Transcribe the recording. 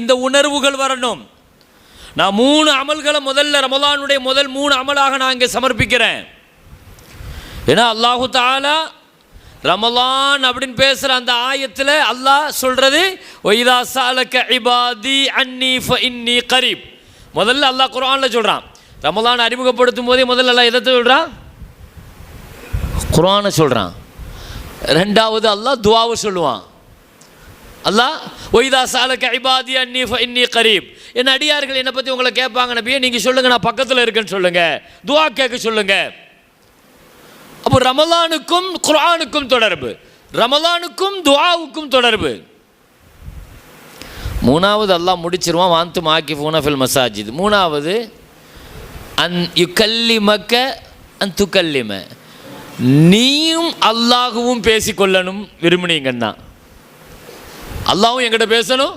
இந்த உணர்வுகள் வரணும். நான் மூணு அமல்களை முதல்ல ரமலானுடைய முதல் மூணு அமலாக நான் இங்கே சமர்ப்பிக்கிறேன். ஏன்னா அல்லாஹு தாலா ரமலான் அப்படின்னு பேசுகிற அந்த ஆயத்தில் அல்லாஹ் சொல்கிறது ஒய்தா சாலக்க இபாதி அன்னி ஃப இன்னி கரீப். முதல்ல அல்லாஹ் குரானில் சொல்கிறான் ரமலான் அறிமுகப்படுத்தும் போதே முதல்ல அல்லாஹ் எதை சொல்கிறான் குரானை சொல்கிறான் ரெண்டாவது அல்லாஹ் துவாவை சொல்லுவான். அல்லாஹ் ஒய்தா சாலக்க ஐபாதி அன்னி ஃப இன்னி கரீப். என் அடியார்கள் என்னை பற்றி உங்களை கேட்பாங்க நபியே நீங்கள் சொல்லுங்கள் நான் பக்கத்தில் இருக்கேன்னு சொல்லுங்கள் துவா கேட்க சொல்லுங்கள் அப்போ ரமலானுக்கும் குரானுக்கும் தொடர்பு. ரமலானுக்கும் துவாவுக்கும் தொடர்பு. மூணாவது அல்லாஹ் முடிச்சிருவான் வாந்து மாக்கி ஃபூனஃபில் மசாஜித். மூணாவது அன் யுக்கல்லிமக்க அன் துக்கல்லிம. நீயும் அல்லாகவும் பேசிக்கொள்ளணும் விரும்பினீங்கன்னா. அல்லாவும் என்கிட்ட பேசணும்.